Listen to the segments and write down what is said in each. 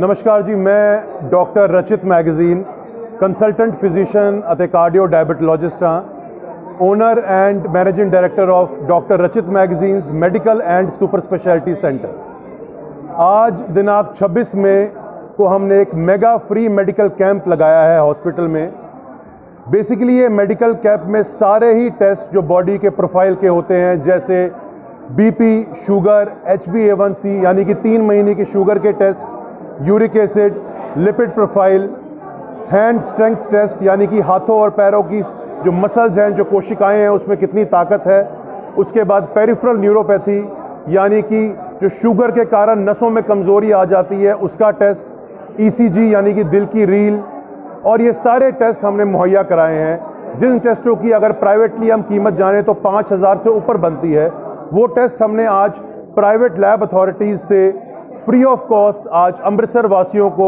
ਨਮਸਕਾਰ ਜੀ ਮੈਂ doctor Rachit magazine consultant physician ਅਤੇ ਕਾਰਡੀਓ ਡਾਇਬੀਟੋਲੋਜਿਸਟ ਹਾਂ owner and managing director of doctor Rachit magazines medical and super speciality centre आज दिनांक 26 मई को हमने एक मेगा फ्री मेडिकल कैंप लगाया है हॉस्पिटल में बेसिकली ये मेडिकल कैंप में सारे ही टेस्ट जो बॉडी के प्रोफाइल के होते हैं जैसे बीपी शुगर एच बी यानी कि तीन महीने की शुगर के test uric acid lipid profile hand strength test यानी कि हाथों और पैरों की जो मसल्स हैं, जो कोशिकाएँ हैं, उसमें कितनी ताकत है। उसके बाद पेरिफेरल न्यूरोपैथी यानी कि जो शुगर के कारण नसों में कमज़ोरी आ जाती है, उसका टेस्ट ईसीजी यानी कि दिल की रील, और ये सारे टेस्ट हमने मुहैया कराए हैं। जिन टेस्टों की अगर प्राइवेटली हम कीमत जाने तो पाँच हज़ार से ऊपर बनती है। वो टेस्ट हमने आज प्राइवेट लैब अथॉरिटीज़ से फ्री ऑफ़ कॉस्ट आज अमृतसर वासियों को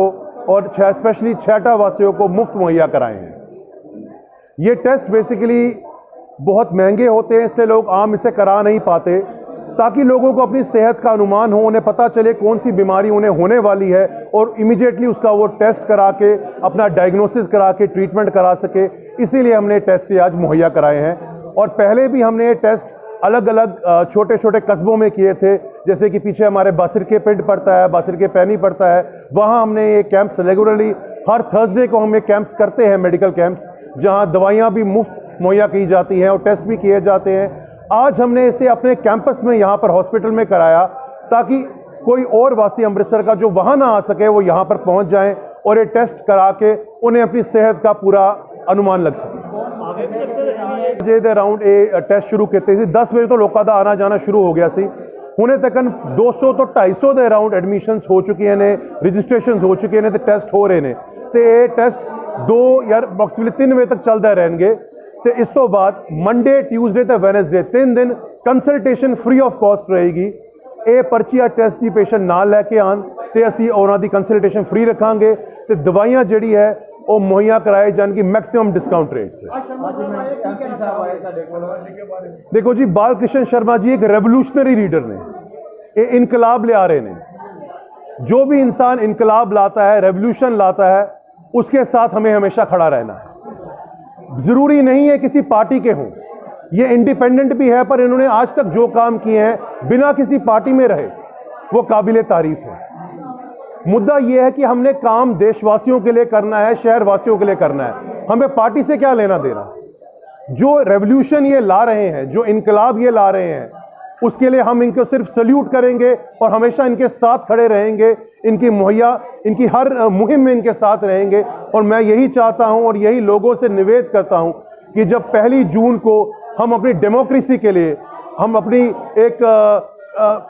और स्पेशली छेटा वासियों को मुफ़्त मुहैया कराए हैं। ये टेस्ट बेसिकली बहुत महँगे होते हैं, इसलिए लोग आम इसे करा नहीं पाते, ताकि लोगों को अपनी सेहत का अनुमान हो, उन्हें पता चले कौन सी बीमारी उन्हें होने वाली है और इमीडिएटली उसका वो टेस्ट करा के, अपना डायग्नोसिस करा के ट्रीटमेंट करा सके। इसीलिए हमने टेस्ट ये आज मुहैया कराए हैं। और पहले भी हमने ये टेस्ट अलग अलग छोटे छोटे कस्बों में किए थे। जैसे कि पीछे हमारे बासिर के पिंड पड़ता है, बासिर के पैनी पड़ता है। वहाँ हमने ये कैंप्स रेगुलरली हर थर्सडे को हम ये कैंप्स करते हैं मेडिकल कैंप्स जहाँ दवाइयाँ भी मुफ़्त मुहैया की जाती हैं और टेस्ट भी किए जाते हैं। आज हमने इसे अपने कैंपस में यहाँ पर हॉस्पिटल में कराया, ताकि कोई और वासी अमृतसर का जो वहाँ ना आ सके, वो यहाँ पर पहुँच जाएँ और ये टेस्ट करा के उन्हें अपनी सेहत का पूरा अनुमान लग सके। ਜੇ ਦੇ ਅਰਾਊਂਡ ਇਹ ਟੈਸਟ ਸ਼ੁਰੂ ਕੀਤੇ ਸੀ 10 ਵਜੇ ਤੋਂ ਲੋਕਾਂ ਦਾ ਆਣਾ ਜਾਣਾ ਸ਼ੁਰੂ ਹੋ ਗਿਆ ਸੀ। ਹੁਣੇ ਤੱਕਨ 200 ਤੋਂ 250 ਦੇ ਅਰਾਊਂਡ ਐਡਮਿਸ਼ਨਸ ਹੋ ਚੁੱਕੀਆਂ ਨੇ ਰਜਿਸਟ੍ਰੇਸ਼ਨਸ ਹੋ ਚੁੱਕੀਆਂ ਨੇ ਤੇ ਟੈਸਟ ਹੋ ਰਹੇ ਨੇ। ਤੇ ਇਹ ਟੈਸਟ 2 ਯਾਰ ਅਪਰੋਕਸੀਮੇਟਲੀ 3 ਵਜੇ ਤੱਕ ਚੱਲਦਾ ਰਹਿਣਗੇ। ਤੇ ਇਸ ਤੋਂ ਬਾਅਦ ਮੰਡੇ ਟਿਊਜ਼ਡੇ ਤੇ ਵੈਨਸਡੇ ਤਿੰਨ ਦਿਨ ਕੰਸਲਟੇਸ਼ਨ ਫ੍ਰੀ ਆਫ ਕਾਸਟ ਰਹੇਗੀ। ਇਹ ਪਰਚੀ ਆ ਟੈਸਟ ਦੀ ਪੇਸ਼ੈਂਟ ਨਾਲ ਲੈ ਕੇ ਆਣ ਤੇ ਅਸੀਂ ਉਹਨਾਂ ਦੀ ਕੰਸਲਟੇਸ਼ਨ ਫ੍ਰੀ ਰੱਖਾਂਗੇ। ਤੇ ਦਵਾਈਆਂ ਜਿਹੜੀ ਹੈ वो मुहैया कराए जाने की मैक्सिमम डिस्काउंट रेट से। देखो जी बाल कृष्ण शर्मा जी एक रेवोल्यूशनरी लीडर ने। ये इनकलाब ले आ रहे ने। जो भी इंसान इनकलाब लाता है रेवोल्यूशन लाता है उसके साथ हमें हमेशा खड़ा रहना है। ज़रूरी नहीं है किसी पार्टी के हों। ये इंडिपेंडेंट भी है पर इन्होंने आज तक जो काम किए हैं बिना किसी पार्टी में रहे वो काबिल तारीफ़ है। मुद्दा ये है कि हमने काम देशवासियों के लिए करना है, शहरवासियों के लिए करना है। हमें पार्टी से क्या लेना देना? जो रेवोल्यूशन ये ला रहे हैं, जो इनकलाब ये ला रहे हैं, उसके लिए हम इनको सिर्फ़ सल्यूट करेंगे और हमेशा इनके साथ खड़े रहेंगे। इनकी मुहैया, इनकी हर मुहिम में इनके साथ रहेंगे। और मैं यही चाहता हूँ और यही लोगों से निवेद करता हूँ कि जब पहली जून को हम अपनी डेमोक्रेसी के लिए, हम अपनी एक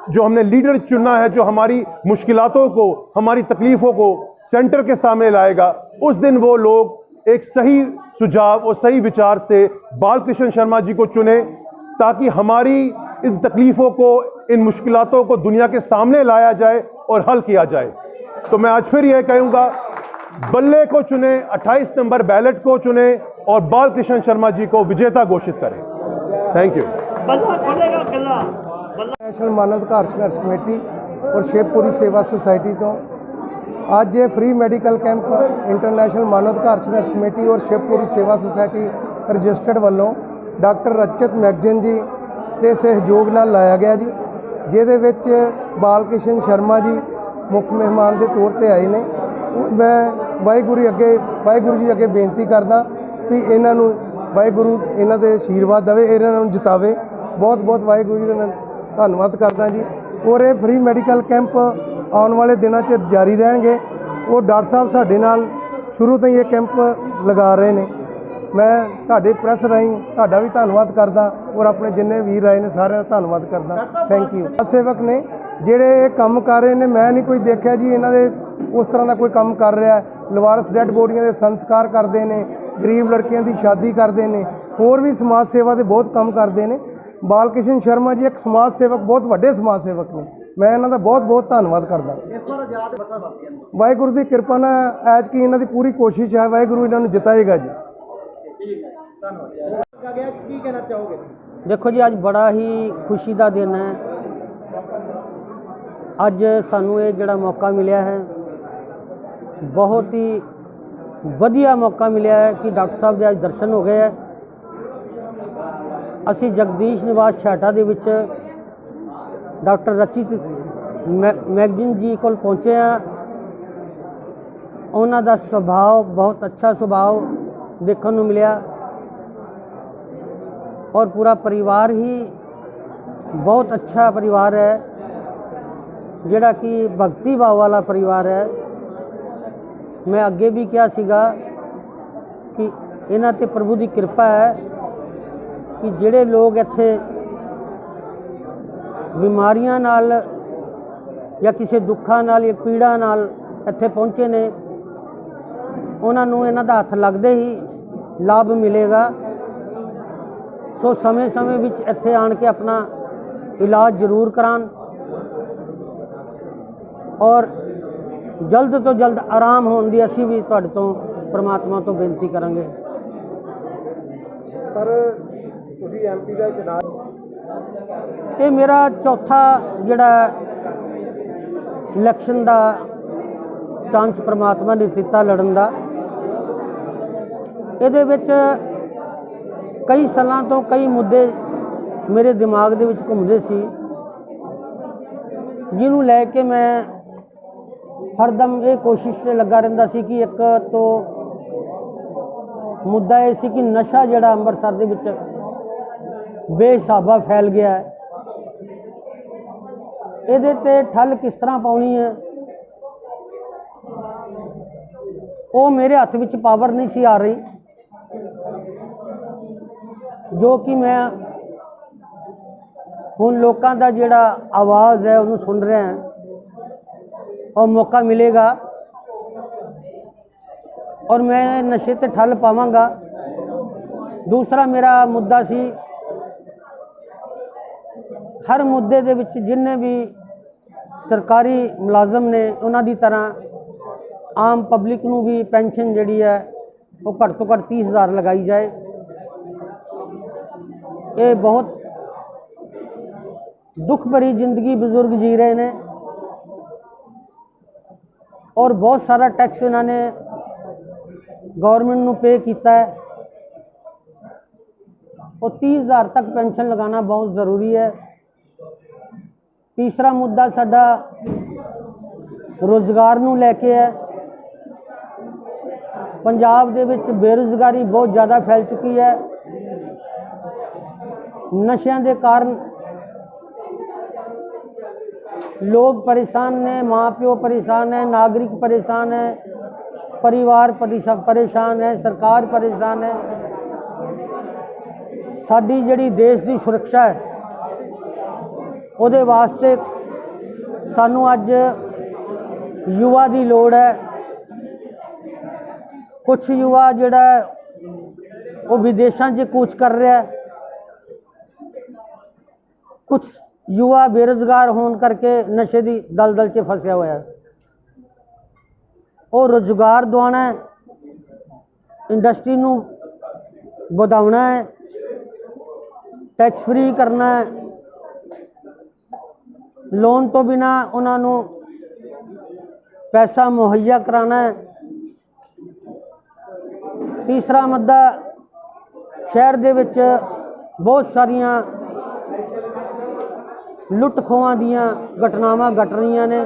जो हमने लीडर चुनना है, जो हमारी मुश्किलों को, हमारी तकलीफ़ों को सेंटर के सामने लाएगा, उस दिन वो लोग एक सही सुझाव और सही विचार से बालकृष्ण शर्मा जी को चुने, ताकि हमारी इन तकलीफ़ों को, इन मुश्किलातों को दुनिया के सामने लाया जाए और हल किया जाए। तो मैं आज फिर यह कहूँगा, बल्ले को चुने 28 नंबर बैलेट को चुने और बालकृष्ण शर्मा जी को विजेता घोषित करें। Thank you. ਬੱਲਾ ਖੋਲੇਗਾ ਨੈਸ਼ਨਲ ਮਾਨਵ ਅਧਿਕਾਰ ਸੰਘਰਸ਼ ਕਮੇਟੀ ਔਰ ਸ਼ਿਵਪੁਰੀ ਸੇਵਾ ਸੁਸਾਇਟੀ ਤੋਂ ਅੱਜ ਇਹ ਫ੍ਰੀ ਮੈਡੀਕਲ ਕੈਂਪ ਇੰਟਰਨੈਸ਼ਨਲ ਮਾਨਵ ਅਧਿਕਾਰ ਸੰਘਰਸ਼ ਕਮੇਟੀ ਔਰ ਸ਼ਿਵਪੁਰੀ ਸੇਵਾ ਸੁਸਾਇਟੀ ਰਜਿਸਟਰਡ ਵੱਲੋਂ ਡਾਕਟਰ ਰਚਿਤ ਮੈਗਜ਼ਨ ਜੀ ਦੇ ਸਹਿਯੋਗ ਨਾਲ ਲਾਇਆ ਗਿਆ ਜੀ, ਜਿਹਦੇ ਵਿੱਚ ਬਾਲਕ੍ਰਿਸ਼ਨ ਸ਼ਰਮਾ ਜੀ ਮੁੱਖ ਮਹਿਮਾਨ ਦੇ ਤੌਰ ਤੇ ਆਏ ਨੇ। ਮੈਂ ਵਾਹਿਗੁਰੂ ਅੱਗੇ, ਵਾਹਿਗੁਰੂ ਜੀ ਅੱਗੇ ਬੇਨਤੀ ਕਰਦਾ ਵੀ ਇਹਨਾਂ ਨੂੰ ਵਾਹਿਗੁਰੂ ਇਹਨਾਂ ਦੇ ਆਸ਼ੀਰਵਾਦ ਦੇਵੇ, ਇਹਨਾਂ ਨੂੰ ਜਿਤਾਵੇ। ਬਹੁਤ ਬਹੁਤ ਵਾਹਿਗੁਰੂ ਜੀ ਦੇ ਨਾਲ ਧੰਨਵਾਦ ਕਰਦਾ ਜੀ। ਔਰ ਇਹ ਫ੍ਰੀ ਮੈਡੀਕਲ ਕੈਂਪ ਆਉਣ ਵਾਲੇ ਦਿਨਾਂ 'ਚ ਜਾਰੀ ਰਹਿਣਗੇ। ਉਹ ਡਾਕਟਰ ਸਾਹਿਬ ਸਾਡੇ ਨਾਲ ਸ਼ੁਰੂ ਤੋਂ ਹੀ ਇਹ ਕੈਂਪ ਲਗਾ ਰਹੇ ਨੇ। ਮੈਂ ਤੁਹਾਡੇ ਪ੍ਰੈਸ ਰਾਹੀਂ ਤੁਹਾਡਾ ਵੀ ਧੰਨਵਾਦ ਕਰਦਾ ਔਰ ਆਪਣੇ ਜਿੰਨੇ ਵੀਰ ਆਏ ਨੇ ਸਾਰਿਆਂ ਦਾ ਧੰਨਵਾਦ ਕਰਦਾ। ਥੈਂਕ ਯੂ ਸੇਵਕ ਨੇ, ਜਿਹੜੇ ਇਹ ਕੰਮ ਕਰ ਰਹੇ ਨੇ, ਮੈਂ ਨਹੀਂ ਕੋਈ ਦੇਖਿਆ ਜੀ ਇਹਨਾਂ ਦੇ ਉਸ ਤਰ੍ਹਾਂ ਦਾ ਕੋਈ ਕੰਮ ਕਰ ਰਿਹਾ। ਲਵਾਰਸ ਡੈੱਡ ਬੋਡੀਆਂ ਦੇ ਸੰਸਕਾਰ ਕਰਦੇ ਨੇ, ਗਰੀਬ ਲੜਕੀਆਂ ਦੀ ਸ਼ਾਦੀ ਕਰਦੇ ਨੇ, ਹੋਰ ਵੀ ਸਮਾਜ ਸੇਵਾ ਦੇ ਬਹੁਤ ਕੰਮ ਕਰਦੇ ਨੇ। ਬਾਲ ਸ਼ਰਮਾ ਜੀ ਇੱਕ ਸਮਾਜ ਸੇਵਕ ਬਹੁਤ ਵੱਡੇ ਸਮਾਜ ਸੇਵਕ ਨੇ। ਮੈਂ ਇਹਨਾਂ ਦਾ ਬਹੁਤ ਬਹੁਤ ਧੰਨਵਾਦ ਕਰਦਾ। ਵਾਹਿਗੁਰੂ ਦੀ ਕਿਰਪਾ ਨਾਲ ਐਜ ਕੀ ਇਹਨਾਂ ਦੀ ਪੂਰੀ ਕੋਸ਼ਿਸ਼ ਹੈ ਵਾਹਿਗੁਰੂ ਇਹਨਾਂ ਨੂੰ ਜਿਤਾਏਗਾ ਜੀ। ਕੀ ਕਹਿਣਾ ਚਾਹੋਗੇ? ਦੇਖੋ ਜੀ ਅੱਜ ਬੜਾ ਹੀ ਖੁਸ਼ੀ ਦਾ ਦਿਨ ਹੈ। ਅੱਜ ਸਾਨੂੰ ਇਹ ਜਿਹੜਾ ਮੌਕਾ ਮਿਲਿਆ ਹੈ ਬਹੁਤ ਹੀ ਵਧੀਆ ਮੌਕਾ ਮਿਲਿਆ ਹੈ ਕਿ ਡਾਕਟਰ ਸਾਹਿਬ ਦੇ ਅੱਜ ਦਰਸ਼ਨ ਹੋ ਗਏ ਹੈ। ਅਸੀਂ ਜਗਦੀਸ਼ ਨਿਵਾਸ ਛਾਟਾ ਦੇ ਵਿੱਚ ਡਾਕਟਰ ਰਚਿਤ ਮੈਗਜ਼ੀਨ ਜੀ ਕੋਲ ਪਹੁੰਚੇ ਆ ਉਹਨਾਂ ਦਾ ਸੁਭਾਅ, ਬਹੁਤ ਅੱਛਾ ਸੁਭਾਅ ਦੇਖਣ ਨੂੰ ਮਿਲਿਆ। ਔਰ ਪੂਰਾ ਪਰਿਵਾਰ ਹੀ ਬਹੁਤ ਅੱਛਾ ਪਰਿਵਾਰ ਹੈ, ਜਿਹੜਾ ਕਿ ਭਗਤੀ ਭਾਵ ਵਾਲਾ ਪਰਿਵਾਰ ਹੈ। ਮੈਂ ਅੱਗੇ ਵੀ ਕਿਹਾ ਸੀਗਾ ਕਿ ਇਹਨਾਂ ਤੇ ਪ੍ਰਭੂ ਦੀ ਕਿਰਪਾ ਹੈ ਕਿ ਜਿਹੜੇ ਲੋਕ ਇੱਥੇ ਬਿਮਾਰੀਆਂ ਨਾਲ ਜਾਂ ਕਿਸੇ ਦੁੱਖਾਂ ਨਾਲ ਜਾਂ ਪੀੜਾ ਨਾਲ ਇੱਥੇ ਪਹੁੰਚੇ ਨੇ, ਉਹਨਾਂ ਨੂੰ ਇਹਨਾਂ ਦਾ ਹੱਥ ਲੱਗਦੇ ਹੀ ਲਾਭ ਮਿਲੇਗਾ। ਸੋ ਸਮੇਂ-ਸਮੇਂ ਵਿੱਚ ਇੱਥੇ ਆਣ ਕੇ ਆਪਣਾ ਇਲਾਜ ਜ਼ਰੂਰ ਕਰਾਉਣ ਔਰ ਜਲਦ ਤੋਂ ਜਲਦ ਆਰਾਮ ਹੋਣ ਦੀ ਅਸੀਂ ਵੀ ਤੁਹਾਡੇ ਤੋਂ, ਪ੍ਰਮਾਤਮਾ ਤੋਂ ਬੇਨਤੀ ਕਰਾਂਗੇ। ਸਰ ਤੁਸੀਂ ਐਮਪੀ ਦਾ ਚੁਣਾਵ ਇਹ ਮੇਰਾ ਚੌਥਾ ਜਿਹੜਾ ਇਲੈਕਸ਼ਨ ਦਾ ਚਾਂਸ ਪ੍ਰਮਾਤਮਾ ਨੇ ਦਿੱਤਾ ਲੜਨ ਦਾ। ਇਹਦੇ ਵਿੱਚ ਕਈ ਸਾਲਾਂ ਤੋਂ ਕਈ ਮੁੱਦੇ ਮੇਰੇ ਦਿਮਾਗ ਦੇ ਵਿੱਚ ਘੁੰਮਦੇ ਸੀ। ਜਿਹਨੂੰ ਲੈ ਕੇ ਮੈਂ ਹਰਦਮ ਇਹ ਕੋਸ਼ਿਸ਼ 'ਤੇ ਲੱਗਾ ਰਹਿੰਦਾ ਸੀ ਕਿ ਇੱਕ ਤੋਂ ਮੁੱਦਾ ਇਹ ਸੀ ਕਿ ਨਸ਼ਾ ਜਿਹੜਾ ਅੰਮ੍ਰਿਤਸਰ ਦੇ ਵਿੱਚ ਬੇਹਿਸਾਬਾ ਫੈਲ ਗਿਆ ਹੈ। ਇਹਦੇ ਤੇ ਠੱਲ ਕਿਸ ਤਰ੍ਹਾਂ ਪਾਉਣੀ ਹੈ? ਉਹ ਮੇਰੇ ਹੱਥ ਵਿੱਚ ਪਾਵਰ ਨਹੀਂ ਸੀ ਆ ਰਹੀ, ਜੋ ਕਿ ਮੈਂ ਹੁਣ ਲੋਕਾਂ ਦਾ ਜਿਹੜਾ ਆਵਾਜ਼ ਹੈ ਉਹਨੂੰ ਸੁਣ ਰਿਹਾ ਹਾਂ। ਉਹ ਮੌਕਾ ਮਿਲੇਗਾ ਔਰ ਮੈਂ ਨਸ਼ੇ ਤੇ ਠੱਲ ਪਾਵਾਂਗਾ। ਦੂਸਰਾ ਮੇਰਾ ਮੁੱਦਾ ਸੀ ਹਰ ਮੁੱਦੇ ਦੇ ਵਿੱਚ ਜਿੰਨੇ ਵੀ ਸਰਕਾਰੀ ਮੁਲਾਜ਼ਮ ਨੇ, ਉਹਨਾਂ ਦੀ ਤਰ੍ਹਾਂ ਆਮ ਪਬਲਿਕ ਨੂੰ ਵੀ ਪੈਨਸ਼ਨ ਜਿਹੜੀ ਹੈ, ਉਹ ਘੱਟ ਤੋਂ ਘੱਟ 30000 ਲਗਾਈ ਜਾਏ। ਇਹ ਬਹੁਤ ਦੁੱਖ ਭਰੀ ਜ਼ਿੰਦਗੀ ਬਜ਼ੁਰਗ ਜੀ ਰਹੇ ਨੇ ਔਰ ਬਹੁਤ ਸਾਰਾ ਟੈਕਸ ਇਹਨਾਂ ਨੇ ਗਵਰਨਮੈਂਟ ਨੂੰ ਪੇ ਕੀਤਾ ਹੈ। ਉਹ 30000 ਤੱਕ ਪੈਨਸ਼ਨ ਲਗਾਉਣਾ ਬਹੁਤ ਜ਼ਰੂਰੀ ਹੈ। ਤੀਸਰਾ ਮੁੱਦਾ ਸਾਡਾ ਰੋਜ਼ਗਾਰ ਨੂੰ ਲੈ ਕੇ ਹੈ। ਪੰਜਾਬ ਦੇ ਵਿੱਚ ਬੇਰੁਜ਼ਗਾਰੀ ਬਹੁਤ ਜ਼ਿਆਦਾ ਫੈਲ ਚੁੱਕੀ ਹੈ। ਨਸ਼ਿਆਂ ਦੇ ਕਾਰਨ ਲੋਕ ਪਰੇਸ਼ਾਨ ਨੇ, ਮਾਪਿਓ ਪਰੇਸ਼ਾਨ ਹੈ ਨਾਗਰਿਕ ਪਰੇਸ਼ਾਨ ਹੈ ਪਰਿਵਾਰ ਪਰੇਸ਼ਾ- ਪਰੇਸ਼ਾਨ ਹੈ ਸਰਕਾਰ ਪਰੇਸ਼ਾਨ ਹੈ। ਸਾਡੀ ਜਿਹੜੀ ਦੇਸ਼ ਦੀ ਸੁਰੱਖਿਆ ਹੈ ਉਹਦੇ ਵਾਸਤੇ ਸਾਨੂੰ ਅੱਜ ਯੁਵਾ ਦੀ ਲੋੜ ਹੈ। ਕੁਝ ਯੁਵਾ ਜਿਹੜਾ ਉਹ ਵਿਦੇਸ਼ਾਂ 'ਚ ਕੂਚ ਕਰ ਰਿਹਾ ਹੈ। ਕੁਝ ਯੁਵਾ ਬੇਰੁਜ਼ਗਾਰ ਹੋਣ ਕਰਕੇ ਨਸ਼ੇ ਦੀ ਦਲਦਲ 'ਚ ਫਸਿਆ ਹੋਇਆ ਹੈ। ਉਹ ਰੁਜ਼ਗਾਰ ਦਿਵਾਉਣਾ ਹੈ। ਇੰਡਸਟਰੀ ਨੂੰ ਵਧਾਉਣਾ ਹੈ। ਟੈਕਸ ਫ੍ਰੀ ਕਰਨਾ ਹੈ। ਲੋਨ ਤੋਂ ਬਿਨਾ ਉਹਨਾਂ ਨੂੰ ਪੈਸਾ ਮੁਹੱਈਆ ਕਰਾਉਣਾ ਹੈ। ਤੀਸਰਾ ਮੁੱਦਾ, ਸ਼ਹਿਰ ਦੇ ਵਿੱਚ ਬਹੁਤ ਸਾਰੀਆਂ ਲੁੱਟ ਖੋਹਾਂ ਦੀਆਂ ਘਟਨਾਵਾਂ ਘਟ ਰਹੀਆਂ ਨੇ।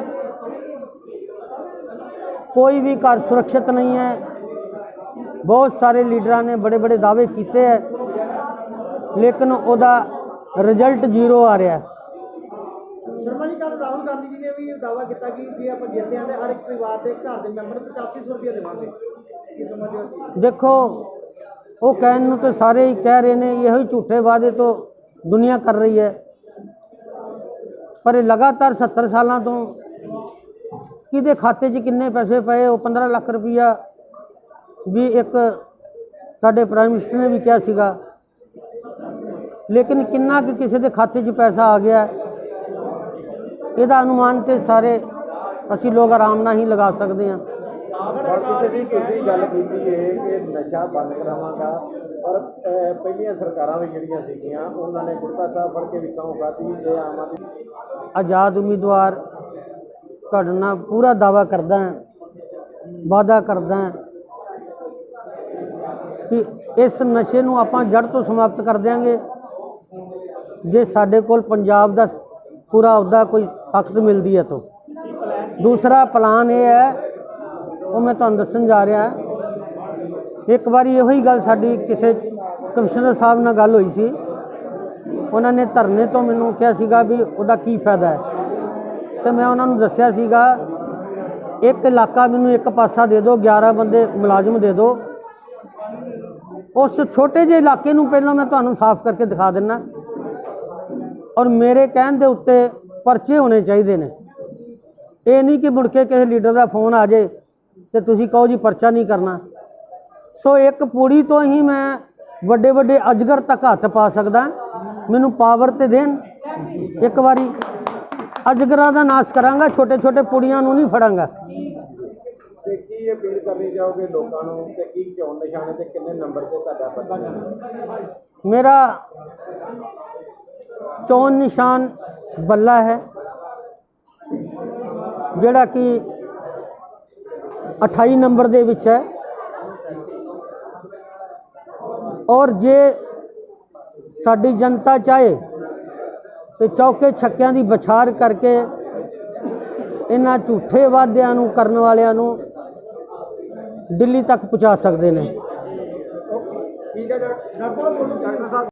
ਕੋਈ ਵੀ ਘਰ ਸੁਰੱਖਿਅਤ ਨਹੀਂ ਹੈ। ਬਹੁਤ ਸਾਰੇ ਲੀਡਰਾਂ ਨੇ ਬੜੇ ਬੜੇ ਦਾਅਵੇ ਕੀਤੇ ਹੈ, ਲੇਕਿਨ ਉਹਦਾ ਰਿਜ਼ਲਟ ਜ਼ੀਰੋ ਆ ਰਿਹਾ ਹੈ। ਰਾਹੁਲ ਗਾਂਧੀ ਜੀ ਨੇ ਵੀ ਦਾਅਵਾ ਕੀਤਾ ਕਿ ਜੇ ਆਪਾਂ ਜਿੱਤਦੇ ਹਾਂ ਤੇ ਹਰ ਇੱਕ ਪਰਿਵਾਰ ਦੇ ਘਰ ਦੇ ਮੈਂਬਰ ਨੂੰ 8500 ਰੁਪਏ ਦੇਵਾਂਗੇ। ਕੀ ਸਮਝਦੇ ਹੋ ਦੇਖੋ, ਉਹ ਕਹਿਣ ਨੂੰ ਤੇ ਸਾਰੇ ਹੀ ਕਹਿ ਰਹੇ ਨੇ, ਇਹੋ ਹੀ ਝੂਠੇ ਵਾਅਦੇ ਤੋਂ ਦੁਨੀਆ ਕਰ ਰਹੀ ਹੈ। ਪਰ ਇਹ ਲਗਾਤਾਰ 70 ਸਾਲਾਂ ਤੋਂ ਕਿਹਦੇ ਖਾਤੇ 'ਚ ਕਿੰਨੇ ਪੈਸੇ ਪਏ? ਉਹ 15 ਲੱਖ ਰੁਪਈਆ ਵੀ ਇੱਕ ਸਾਡੇ ਪ੍ਰਾਈਮ ਮਿਨਿਸਟਰ ਨੇ ਵੀ ਕਿਹਾ ਸੀਗਾ। ਲੇਕਿਨ ਕਿੰਨਾ ਕਿ ਕਿਸੇ ਦੇ ਖਾਤੇ 'ਚ ਪੈਸਾ ਆ ਗਿਆ? ਇਹਦਾ ਅਨੁਮਾਨ ਤੇ ਸਾਰੇ ਅਸੀਂ ਲੋਕ ਆਰਾਮ ਨਾਲ ਹੀ ਲਗਾ ਸਕਦੇ ਹਾਂ। ਪਰ ਕਿਸੇ ਵੀ ਕਿਸੇ ਗੱਲ ਕੀਤੀ ਹੈ ਕਿ ਨਸ਼ਾ ਬੰਦ ਕਰਾਵਾਂਗਾ। ਪਰ ਅਹ, ਪਹਿਲੀਆਂ ਸਰਕਾਰਾਂ ਵੀ ਜਿਹੜੀਆਂ ਸੀਗੀਆਂ ਉਹਨਾਂ ਨੇ ਗੁਰਤਾ ਸਾਹਿਬ ਫੜ ਕੇ ਵੀ ਸਹੁੰ ਖਾਧੀ ਤੇ ਆਮ ਆਦਮੀ ਆਜ਼ਾਦ ਉਮੀਦਵਾਰ ਤੁਹਾਡੇ ਨਾਲ ਪੂਰਾ ਦਾਵਾ ਕਰਦਾ ਹਾਂ ਵਾਅਦਾ ਕਰਦਾ ਹਾਂ ਕਿ ਇਸ ਨਸ਼ੇ ਨੂੰ ਆਪਾਂ ਜੜ ਤੋਂ ਸਮਾਪਤ ਕਰ ਦਿਆਂਗੇ। ਜੇ ਸਾਡੇ ਕੋਲ ਪੰਜਾਬ ਦਾ ਪੂਰਾ ਉਹਦਾ ਕੋਈ ਤਾਕਤ ਮਿਲਦੀ ਹੈ ਤੋਂ। ਦੂਸਰਾ ਪਲਾਨ ਇਹ ਹੈ, ਉਹ ਮੈਂ ਤੁਹਾਨੂੰ ਦੱਸਣ ਜਾ ਰਿਹਾ। ਇੱਕ ਵਾਰੀ ਇਹੋ ਹੀ ਗੱਲ ਸਾਡੀ ਕਿਸੇ ਕਮਿਸ਼ਨਰ ਸਾਹਿਬ ਨਾਲ ਗੱਲ ਹੋਈ ਸੀ। ਉਹਨਾਂ ਨੇ ਧਰਨੇ ਤੋਂ ਮੈਨੂੰ ਕਿਹਾ ਸੀਗਾ ਵੀ ਉਹਦਾ ਕੀ ਫਾਇਦਾ ਹੈ। ਤੇ ਮੈਂ ਉਹਨਾਂ ਨੂੰ ਦੱਸਿਆ ਸੀਗਾ, ਇੱਕ ਇਲਾਕਾ ਮੈਨੂੰ ਇੱਕ ਪਾਸਾ ਦੇ ਦਿਓ 11 ਬੰਦੇ ਮੁਲਾਜ਼ਮ ਦੇ ਦਿਓ। ਉਸ ਛੋਟੇ ਜਿਹੇ ਇਲਾਕੇ ਨੂੰ ਪਹਿਲਾਂ ਮੈਂ ਤੁਹਾਨੂੰ ਸਾਫ਼ ਕਰਕੇ ਦਿਖਾ ਦਿੰਨਾ। ਔਰ ਮੇਰੇ ਕਹਿਣ ਦੇ ਉੱਤੇ ਪਰਚੇ ਹੋਣੇ ਚਾਹੀਦੇ ਨੇ। ਇਹ ਨਹੀਂ ਕਿ ਮੁੜ ਕੇ ਕਿਸੇ ਲੀਡਰ ਦਾ ਫੋਨ ਆ ਜੇ ਤੇ ਤੁਸੀਂ ਕਹੋ ਜੀ ਪਰਚਾ ਨਹੀਂ ਕਰਨਾ। ਸੋ ਇੱਕ ਪੂੜੀ ਤੋਂ ਹੀ ਮੈਂ ਵੱਡੇ ਵੱਡੇ ਅਜਗਰ ਤੱਕ ਹੱਥ ਪਾ ਸਕਦਾ। ਮੈਨੂੰ ਪਾਵਰ ਤੇ ਦੇਣ। ਇੱਕ ਵਾਰੀ ਅਜਗਰਾਂ ਦਾ ਨਾਸ਼ ਕਰਾਂਗਾ ਛੋਟੇ ਛੋਟੇ ਪੁੜੀਆਂ ਨੂੰ ਨਹੀਂ ਫੜਾਂਗਾ। ਤੇ ਕੀ ਅਪੀਲ ਕਰਨੀ ਚਾਹੋਗੇ ਲੋਕਾਂ ਨੂੰ ਤੇ ਕੀ ਚੋਣ ਨਿਸ਼ਾਨੇ ਤੇ ਕਿੰਨੇ ਨੰਬਰ ਤੇ ਤੁਹਾਡਾ ਬੱਚਾ ਮੇਰਾ ਚੋਣ ਨਿਸ਼ਾਨ ਬੱਲਾ ਹੈ, ਜਿਹੜਾ ਕਿ 28 ਨੰਬਰ ਦੇ ਵਿੱਚ ਹੈ। ਔਰ ਜੇ ਸਾਡੀ ਜਨਤਾ ਚਾਹੇ ਤੇ ਚੌਕੇ ਛੱਕਿਆਂ ਦੀ ਵਿਚਾਰ ਕਰਕੇ ਇਹਨਾਂ ਝੂਠੇ ਵਾਅਦਿਆਂ ਨੂੰ ਕਰਨ ਵਾਲਿਆਂ ਨੂੰ ਦਿੱਲੀ ਤੱਕ ਪਹੁੰਚਾ ਸਕਦੇ ਨੇ। ਠੀਕ ਹੈ, ਡਾਕਟਰ ਸਾਹਿਬ